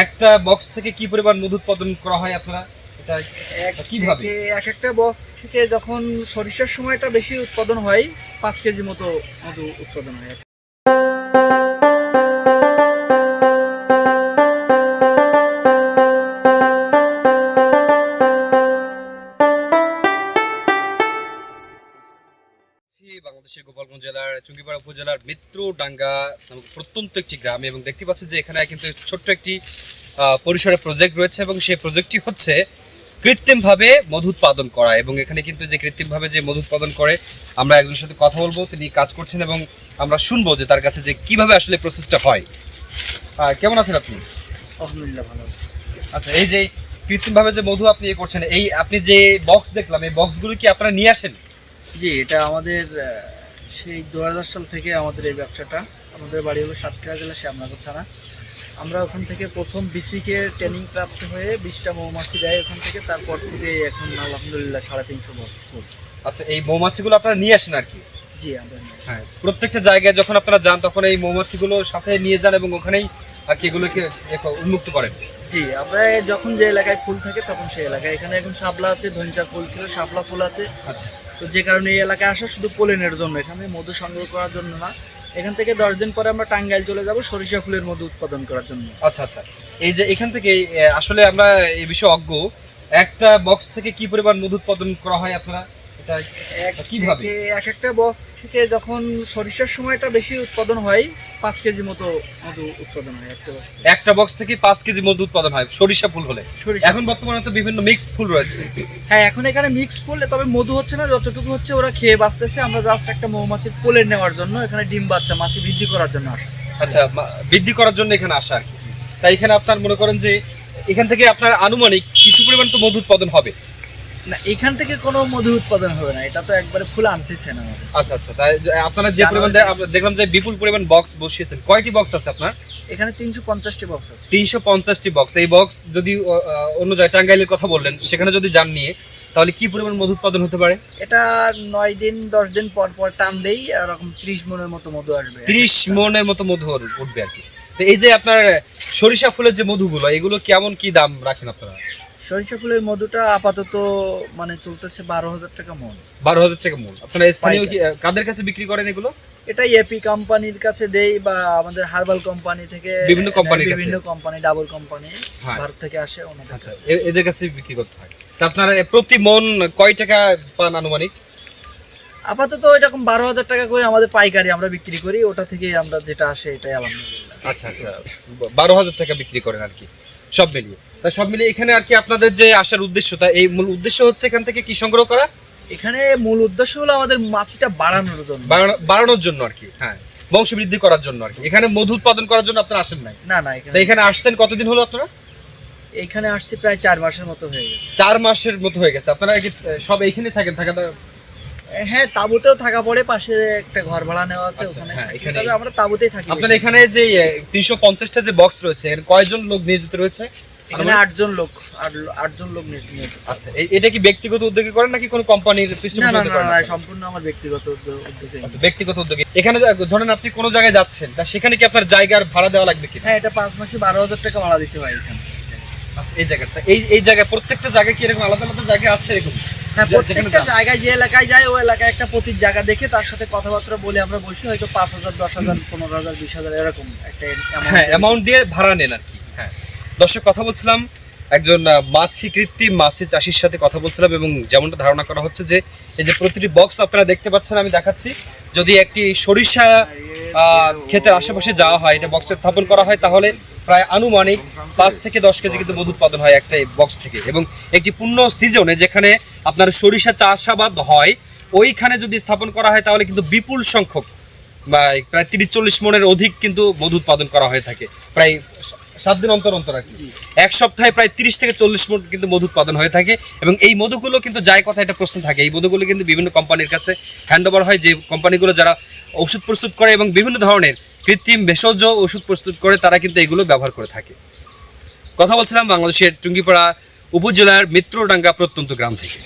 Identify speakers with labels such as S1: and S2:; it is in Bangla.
S1: একটা বক্স থেকে কি পরিমাণ মধু উৎপাদন করা হয় আপনারা এটা কীভাবে?
S2: এক একটা বক্স থেকে যখন সরিষার সময়টা বেশি উৎপাদন হয় পাঁচ কেজি মতো মধু উৎপাদন হয়
S1: বাংলাদেশের গোপালগঞ্জ জেলার চুঙ্গিপাড়া উপজেলার মিত্রডাঙ্গা নামক প্রত্যন্ত একটি গ্রামে এবং দেখতে পাচ্ছি যে এখানে কিন্তু ছোট্ট একটি পরিসরে প্রজেক্ট রয়েছে এবং সেই প্রজেক্টটি হচ্ছে কৃত্রিমভাবে মধু উৎপাদন করা এবং এখানে কিন্তু যে কৃত্রিমভাবে যে মধু উৎপাদন করে আমরা একজনের সাথে কথা বলব তিনি কাজ করছেন এবং আমরা শুনব যে তার কাছে যে কীভাবে আসলে প্রসেসটা হয়। কেমন আছেন আপনি?
S2: আলহামদুলিল্লাহ ভালো আছে।
S1: আচ্ছা এই যে কৃত্রিমভাবে যে মধু আপনি করছেন এই আপনি যে বক্স দেখলাম এই বক্সগুলো কি আপনারা নিয়ে আসেন?
S2: জি এটা আমাদের সেই দু হাজার সাল থেকে আমাদের এই ব্যবসাটা। আমাদের বাড়ি হলো সাতক্ষীরা জেলা শ্যামনগর থানা। আমরা ওখান থেকে প্রথম বিসিকে ট্রেনিং প্রাপ্ত হয়ে বিশটা মৌমাছি দেয় ওখান থেকে। তারপর থেকে এখন আলহামদুলিল্লাহ সাড়ে তিনশো বক্স করছি।
S1: আচ্ছা এই মৌমাছিগুলো আপনারা নিয়ে আসেন আর কি?
S2: জি আমরা
S1: হ্যাঁ প্রত্যেকটা জায়গায় যখন আপনারা যান তখন এই মৌমাছিগুলো সাথে নিয়ে যান এবং ওখানেই আর কি এগুলোকে উন্মুক্ত করেন।
S2: জি আমরা যখন যে এলাকায় ফুল থাকে তখন সেই এলাকায়। এখানে এখন শাপলা আছে ধনিচা ফুল ছিল শাপলা ফুল আছে।
S1: আচ্ছা।
S2: তো যে কারণে এই এলাকায় আসা শুধু পোলেনের জন্য এখানে মধু সংগ্রহ করার জন্য না। এখান থেকে দশ দিন পরে আমরা টাঙ্গাইল চলে যাব সরিষা ফুলের মধু উৎপাদন করার জন্য।
S1: আচ্ছা আচ্ছা। এই যে এখান থেকে আসলে আমরা এই বিষয়ে অজ্ঞ। একটা বক্স থেকে কি পরিমাণ মধু উৎপাদন করা হয় আপনারা? এটা কীভাবে?
S2: এক একটা বক্স থেকে যখন সরিষার সময়টা বেশি উৎপাদন হয় পাঁচ কেজি মতো মধু উৎপাদন হয় একটা বক্স
S1: একটা বক্স থেকে পাঁচ কেজি মধু উৎপাদন হয় সরিষা ফুল হলে। এখন বর্তমানে তো বিভিন্ন মিক্সড ফুল রয়েছে।
S2: হ্যাঁ এখন এখানে মিক্স ফুল তবে মধু হচ্ছে না যতটুকু হচ্ছে ওরা খেয়ে বাঁচতেছে। আমরা জাস্ট একটা মৌমাছির পোলের নেওয়ার জন্য এখানে ডিম বাচ্চা মাছি বৃদ্ধি করার জন্য আসা।
S1: আচ্ছা বৃদ্ধি করার জন্য এখানে আসা আর কি। তাই এখানে আপনার মনে করেন যে এখান থেকে আপনার আনুমানিক কিছু পরিমাণ তো মধু উৎপাদন হবে।
S2: না এখান থেকে কোনো মধু উৎপাদন হবে না এটা তো একবারে ফুল আনছিছেন আমাদের।
S1: আচ্ছা আচ্ছা তাই আপনারা যে পরিমাণ দেখলাম যে বিপুল পরিমাণ বক্স বসিয়েছেন। কয়টি বক্স আছে আপনার?
S2: এখানে তিনশো পঞ্চাশটি বক্স আছে।
S1: তিনশো পঞ্চাশটি বক্স এই বক্স যদি অন্য জায়গায় টাঙ্গাইলের কথা বললেন সেখানে যদি যান নিয়ে তাহলে কি পরিমাণ মধু উৎপাদন হতে পারে?
S2: এটা নয় দিন দশ দিন পর পর টান দেই এরকম ত্রিশ মনের মতো মধু আসবে।
S1: ত্রিশ মনের মতো মধু উঠবে আর কি। তো এই যে আপনার সরিষা ফুলের যে মধুগুলো এগুলো কেমন কি দাম রাখেন আপনারা?
S2: সরিষা ফুলের মধুটা আপাতত মানে চলতেছে বারো হাজার টাকা মন।
S1: বারো হাজার টাকা মূল আপনারা স্থানীয় কাদের কাছে বিক্রি করেন এগুলো?
S2: এটা এপি কোম্পানির কাছে দেই বা আমাদের হার্বাল কোম্পানি থেকে
S1: বিভিন্ন কোম্পানির কাছে।
S2: বিভিন্ন কোম্পানি ডাবল কোম্পানি। ভারত থেকে আসে ওনাদের
S1: আচ্ছা
S2: কাছে।
S1: এদের কাছে বিক্রি করতে হয়। আপনারা প্রতি মন কয় টাকা পান আনুমানিক?
S2: আপাতত এরকম বারো হাজার টাকা করে আমাদের পাইকারি আমরা বিক্রি করি ওটা থেকে আমরা যেটা আসে এটাই আলহামদুলিল্লাহ।
S1: আচ্ছা আচ্ছা। বারো হাজার টাকা বিক্রি করেন আর কি। সব মিলিয়ে। তা সব মিলিয়ে এখানে আর কি আপনাদের যে আসার উদ্দেশ্য তা এই মূল উদ্দেশ্য হচ্ছে এখান থেকে কি সংগ্রহ করা?
S2: এখানে মূল উদ্দেশ্য হলো আমাদের মাছিটা বাড়ানোর জন্য।
S1: বাড়ানো- বাড়ানোর জন্য আর কি হ্যাঁ। বংশ বৃদ্ধি করার জন্য আর কি। এখানে মধু উৎপাদন করার জন্য আপনারা আসেন নাই?
S2: না না এখানে
S1: এখানে আসছেন কতদিন হলো আপনারা?
S2: এখানে আসছি প্রায় চার মাসের মতো হয়ে গেছে।
S1: চার মাসের মতো হয়ে গেছে। আপনারা কি সব এইখানে থাকেন থাকা
S2: হ্যাঁ তাঁবুতেও থাকা পড়ে পাশে একটা ঘর ভাড়া নেওয়া আছে
S1: আচ্ছা,
S2: ওখানে
S1: হ্যাঁ, এখানে-
S2: আমরা তাঁবুতেই থাকি
S1: আপনার এখানে যে তিনশো পঞ্চাশটা যে বক্স রয়েছে এখানে কয়জন লোক নিয়োজিত রয়েছে?
S2: এখানে আটজন লোক আটজন লোক
S1: আচ্ছা এটা কি ব্যক্তিগত উদ্যোগে করেন নাকি কোনো কোম্পানির পৃষ্ঠপোষকতা করেন
S2: না সম্পূর্ণ আমার ব্যক্তিগত উদ্যোগ-
S1: আচ্ছা ব্যক্তিগত উদ্যোগে। এখানে ধরেন আপনি কোনো জায়গায় যাচ্ছেন তা সেখানে কি আপনার জায়গার ভাড়া দেওয়া লাগবে কি
S2: হ্যাঁ এটা পাঁচ মাসে বারো হাজার টাকা ভাড়া দিতে হয় এখানে।
S1: আচ্ছা এই জায়গাটা। এই এই জায়গায় প্রত্যেকটা জায়গায় কি এরকম আলাদা আলাদা জায়গা আছে এরকম?
S2: হ্যাঁ প্রত্যেকটা জায়গায় যে এলাকায় যায় ওই এলাকায় একটা প্রতি জায়গা দেখে তার সাথে কথাবার্তা বলে আমরা বসি হয়তো পাঁচ হাজার দশ হাজার পনেরো হাজার বিশ হাজার এরকম একটা
S1: অ্যামাউন্ট দিয়ে ভাড়া নেন আর কি। হ্যাঁ। দর্শক, কথা বলছিলাম একজন মাছি কৃত্রিম মাছি চাষির সাথে কথা বলছিলাম এবং যেমনটা ধারণা করা হচ্ছে যে, এই যে প্রতিটি বক্স আপনারা দেখতে পাচ্ছেন, আমি দেখাচ্ছি। যদি একটি সরিষা ক্ষেতের আশেপাশে যাওয়া হয়, এটা বক্সে স্থাপন করা হয়, তাহলে প্রায় আনুমানিক পাঁচ থেকে দশ কেজি কিন্তু মধু উৎপাদন হয় একটা বক্স থেকে। এবং একটি পূর্ণ সিজনে যেখানে আপনার সরিষা চাষাবাদ হয়, ওইখানে যদি স্থাপন করা হয়, তাহলে কিন্তু বিপুল সংখ্যক প্রায় তিরিশ চল্লিশ মনের অধিক কিন্তু মধু উৎপাদন করা হয়ে থাকে। প্রায় সাত দিন অন্তর অন্তর আর কি। এক সপ্তাহে প্রায় তিরিশ থেকে চল্লিশ মন কিন্তু মধু উৎপাদন হয়ে থাকে এবং এই মধুগুলো কিন্তু যায় কথা একটা প্রশ্ন থাকে এই মধুগুলো কিন্তু বিভিন্ন কোম্পানির কাছে হ্যান্ড ওভার হয় যে কোম্পানিগুলো যারা ওষুধ প্রস্তুত করে এবং বিভিন্ন ধরনের কৃত্রিম ভেষজ ওষুধ প্রস্তুত করে তারা কিন্তু এগুলো ব্যবহার করে থাকে। কথা বলছিলাম বাংলাদেশের টুঙ্গিপাড়া উপজেলার মিত্রডাঙ্গা প্রত্যন্ত গ্রাম থেকে।